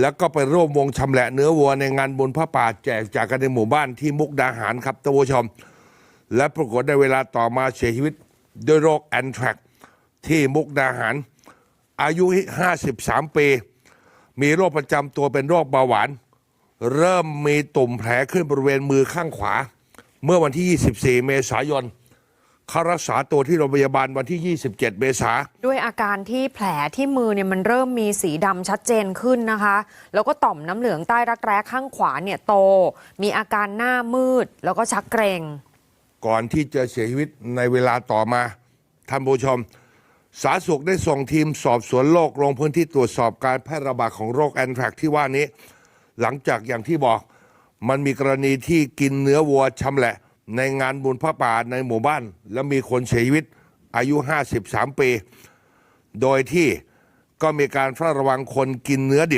แล้วก็ไปร่วมวงชำแหละเนื้อวัวในงานบุญพระป่าแจกจากกันในหมู่บ้านที่มุกดาหารครับท่านผู้ชม และปรากฏในเวลาต่อมาเสียชีวิตด้วยโรคแอนแทรกที่มุกดาหาร อายุ 53 ปี มีโรคประจำตัวเป็นโรคเบาหวาน เริ่มมีตุ่มแผลขึ้นบริเวณมือข้างขวา เมื่อวันที่ 24 เมษายน เขารักษาตัวที่โรงพยาบาลวันที่ 27 เมษาด้วยอาการที่แผลที่มือเนี่ยมันเริ่มมีสีดำชัดเจนขึ้นนะคะ แล้วก็ต่อมน้ำเหลืองใต้รักแร้ข้างขวาเนี่ยโต มีอาการหน้ามืดแล้วก็ชักเกรง ก่อนที่จะเสียชีวิตในเวลาต่อมาท่านผู้ชม สาธารณสุขได้ส่งทีมสอบสวนโรคลงพื้นที่ตรวจสอบการแพร่ระบาดของโรคแอนแทรกที่ว่านี้ หลังจากอย่างที่บอกมันมีกรณีที่กินเนื้อวัวชำแหละ ในงานบุญพระป่าในหมู่บ้าน แล้วมีคนเสียชีวิตอายุ 53 ปี โดยที่ก็มีการเฝ้าระวังคนกินเนื้อดิบ